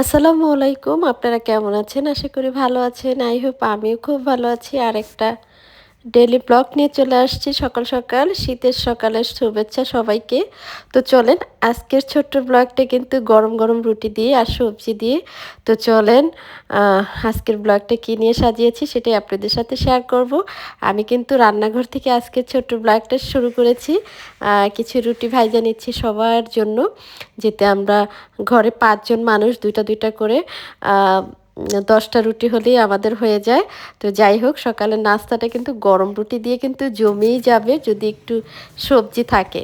আসসালামু আলাইকুম, আপনারা কেমন আছেন? আশা করি ভালো আছেন। আই হোপ আমিও খুব ভালো আছি। আর একটা ডেলি ব্লগ নিয়ে চলে আসছি সকাল সকাল। শীতের সকালের শুভেচ্ছা সবাইকে। তো চলেন, আজকের ছোট্ট ব্লগটা কিন্তু গরম গরম রুটি দিয়ে আর সবজি দিয়ে। তো চলেন আজকের ব্লগটা কী নিয়ে সাজিয়েছি সেটাই আপনাদের সাথে শেয়ার করব। আমি কিন্তু রান্নাঘর থেকে আজকের ছোট্ট ব্লগটা শুরু করেছি। কিছু রুটি ভাইজা নিচ্ছি সবার জন্য, যেতে আমরা ঘরে পাঁচজন মানুষ দুইটা দুইটা করে। দশটা রুটি হলেই আমাদের হয়ে যায়। তো যাই হোক, সকালের নাস্তাটা কিন্তু গরম রুটি দিয়ে কিন্তু জমেই যাবে যদি একটু সবজি থাকে।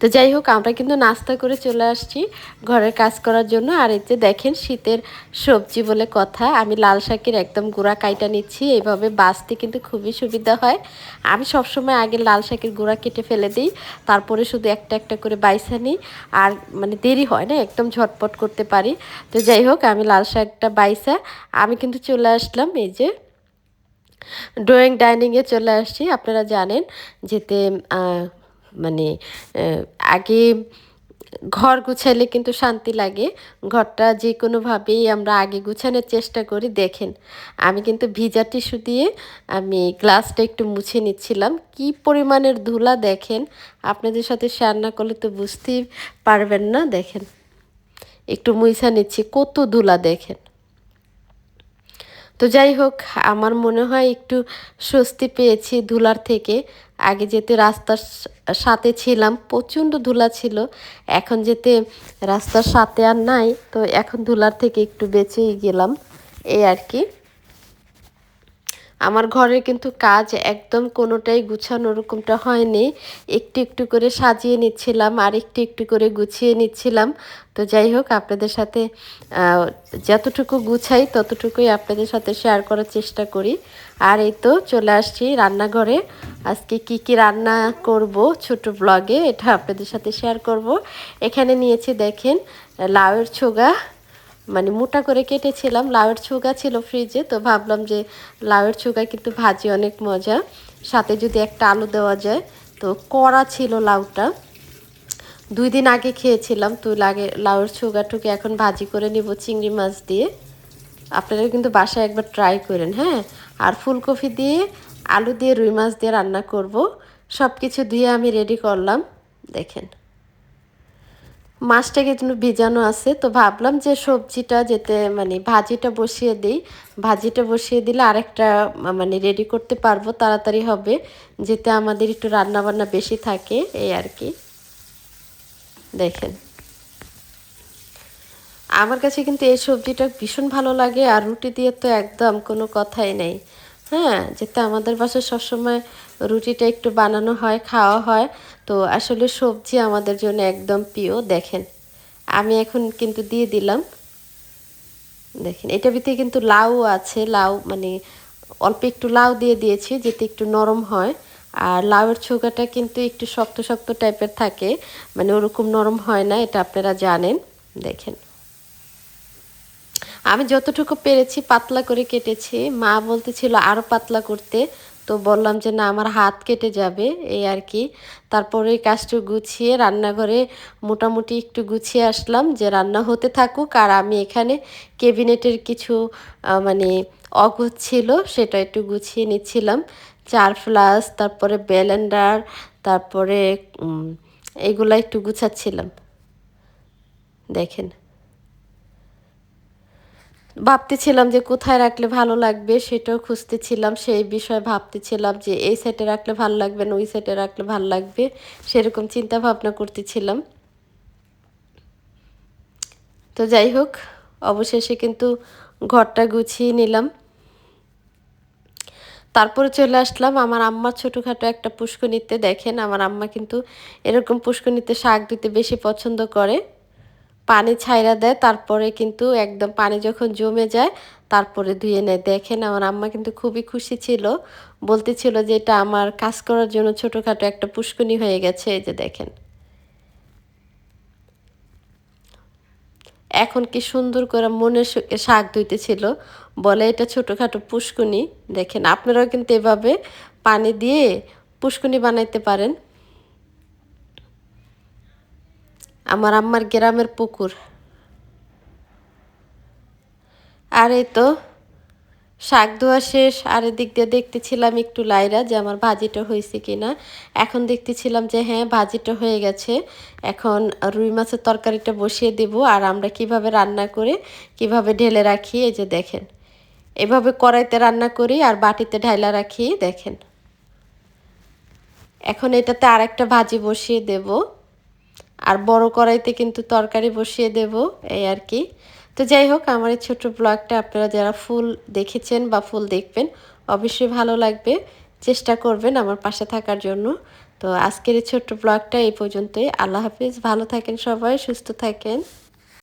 তো যাই হোক, আমরা কিন্তু নাস্তা করে চলে আসছি ঘরের কাজ করার জন্য। আর এই যে দেখেন, শীতের সবজি বলে কথা। আমি লাল শাকের একদম গুঁড়া কাইটা নিচ্ছি। এইভাবে বাঁচতে কিন্তু খুবই সুবিধা হয়। আমি সবসময় আগে লাল শাকের গুঁড়া কেটে ফেলে দিই। তারপরে শুধু একটা একটা করে বাইসা নিই। আর মানে দেরি হয় না, একদম ঝটপট করতে পারি। তো যাই হোক, আমি লাল শাকটা বাইসা। আমি কিন্তু চলে আসলাম এই যে ড্রয়িং ডাইনিংয়ে চলে আসছি। আপনারা জানেন, যেতে মানে আগে ঘর গুছাইলে কিন্তু শান্তি লাগে। ঘরটা যে কোনোভাবেই আমরা আগে গুছানোর চেষ্টা করি, দেখেন। আমি কিন্তু ভিজা টিস্যু দিয়ে আমি গ্লাসটা একটু মুছে নিচ্ছিলাম। কি পরিমাণের ধুলা দেখেন, আপনাদের সাথে শেয়ার না করলে তো বুঝতেই পারবেন না, দেখেন। একটু মুইছা নিচ্ছি, কত ধুলা দেখেন। তো যাই হোক, আমার মনে হয় একটু স্বস্তি পেয়েছি ধুলার থেকে। আগে যেতে রাস্তার সাথে ছিলাম, প্রচণ্ড ধুলা ছিল। এখন যেতে রাস্তার সাথে আর নাই, তো এখন ধুলার থেকে একটু বেঁচেই গেলাম, এই আর কি। আমার ঘরে কিন্তু কাজ একদম কোনোটাই গুছানো ওরকমটা হয়নি। একটু একটু করে সাজিয়ে নিচ্ছিলাম, আর একটু একটু করে গুছিয়ে নিচ্ছিলাম। তো যাই হোক, আপনাদের সাথে যতটুকু গুছাই ততটুকুই আপনাদের সাথে শেয়ার করার চেষ্টা করি। আর এই তো চলে আসছি রান্নাঘরে। আজকে কি কি রান্না করব ছোট ব্লগে এটা আপনাদের সাথে শেয়ার করব। এখানে নিয়েছি দেখেন, লাউয়ের ছোগা মানে মোটা করে কেটেছিলাম, লাউয়ের ছোগা ছিল ফ্রিজে তো ভাবলাম যে লাউয়ের ছোগা কিন্তু ভাজি অনেক মজা। সাথে যদি একটা আলু দেওয়া যায়, তো কড়া ছিল লাউটা। দুই দিন আগে খেয়েছিলাম, তো লাগে লাউয়ের ছোগাটুকে এখন ভাজি করে নিব চিংড়ি মাছ দিয়ে। আপনারা কিন্তু বাসায় একবার ট্রাই করেন হ্যাঁ? আর ফুলকপি দিয়ে, আলু দিয়ে রুই মাছ দিয়ে রান্না করব। সব কিছু দিয়ে আমি রেডি করলাম, দেখেন। মাছটা কিন্তু ভিজানো আছে, তো ভাবলাম যে সবজিটা যেতে মানে ভাজিটা বসিয়ে দিই। ভাজিটা বসিয়ে দিলে আরেকটা মানে রেডি করতে পারব, তাড়াতাড়ি হবে, যেতে আমাদের একটু রান্নাবান্না বেশি থাকে, এই আর কি। দেখেন। আমার কাছে কিন্তু এই সবজিটা ভীষণ ভালো লাগে, আর রুটি দিয়ে তো একদম কোনো কথাই নেই। হ্যাঁ যেতে আমাদের বাসায় সবসময় রুটিটা একটু বানানো হয়, খাওয়া হয়। তো আসলে সবজি আমাদের জন্য একদম প্রিয়, দেখেন। আমি এখন কিন্তু দিয়ে দিলাম। দেখেন, এটা ভিতরে কিন্তু লাউ আছে, লাউ মানে অল্প একটু লাউ দিয়ে দিয়েছি, যেতে একটু নরম হয়। আর লাউয়ের ছোকাটা কিন্তু একটু শক্ত শক্ত টাইপের থাকে মানে ওরকম নরম হয় না, এটা আপনারা জানেন। দেখেন। আমি যতটুকু পেরেছি, পাতলা করে কেটেছি। মা বলতেছিল আরও পাতলা করতে। তো বললাম যে, না, আমার হাত কেটে যাবে। এই আর কি। তারপরে কাজটা গুছিয়ে রান্নাঘরে মোটামুটি একটু গুছিয়ে আসলাম যে, রান্না হতে থাকুক আর আমি এখানে ক্যাবিনেটের কিছু মানে অগোছ ছিল সেটা একটু গুছিয়ে নিচ্ছিলাম। চার ফ্লাস, তারপরে ব্যালেন্ডার তারপরে এগুলা একটু গুছাচ্ছিলাম। দেখেন। ভাবতেছিলাম যে কোথায় রাখলে ভালো লাগবে, সেটাও খুঁজতেছিলাম, সেই বিষয়ে ভাবতেছিলাম যে এই সাইডে রাখলে ভালো লাগবে না, ওই সাইডে রাখলে ভালো লাগবে, সেরকম চিন্তা ভাবনা করতেছিলাম। তো যাই হোক, অবশেষে কিন্তু ঘরটা গুছিয়ে নিলাম। তারপরে চলে আসলাম আমার আম্মার ছোটোখাটো একটা পুষ্কনিতে দেখেন আমার আম্মা কিন্তু এরকম পুষ্কনিতে শাক দিতে বেশি পছন্দ করে। পানি ছাইরা দেয়, তারপরে কিন্তু একদম পানি যখন জমে যায়, তারপরে ধুয়ে নেয়। দেখেন আমার আম্মা কিন্তু খুবই খুশি ছিল, বলতেছিল যে এটা আমার কাজ করার জন্য ছোটোখাটো একটা পুষ্কনি হয়ে গেছে, এই যে দেখেন। এখন কি সুন্দর করে মনে শাক ধুইতেছিল, বলে এটা ছোটোখাটো পুষ্কুনি। দেখেন, আপনারাও কিন্তু এভাবে পানি দিয়ে পুষ্কুনি বানাইতে পারেন। আমার আম্মার গ্রামের পুকুর। আর এই তো, শাক ধোয়া শেষ, আর এদিক দিয়ে দেখতেছিলাম একটু লাইরা যে আমার ভাজিটা হয়েছে কিনা। এখন দেখতেছিলাম যে হ্যাঁ ভাজিটা হয়ে গেছে। এখন রুই মাছের তরকারিটা বসিয়ে দেব, আর আমরা কীভাবে রান্না করে, কীভাবে ঢেলে রাখি, এই যে দেখেন। এভাবে কড়াইতে রান্না করি আর বাটিতে ঢাইলা রাখি, দেখেন। এখন এটাতে আরেকটা ভাজি বসিয়ে দেব। আর বড় কড়াইতে কিন্তু তরকারি বসিয়ে দেব, এই আর কি। তো যাই হোক, আমার এই ছোট্ট ব্লগটা আপনারা যারা ফুল দেখেছেন বা ফুল দেখবেন, অবশ্যই ভালো লাগবে, চেষ্টা করবেন আমার পাশে থাকার জন্য। তো আজকের এই ছোট্ট ব্লগটা এই পর্যন্তই। আল্লাহ হাফিজ, ভালো থাকেন সবাই, সুস্থ থাকেন।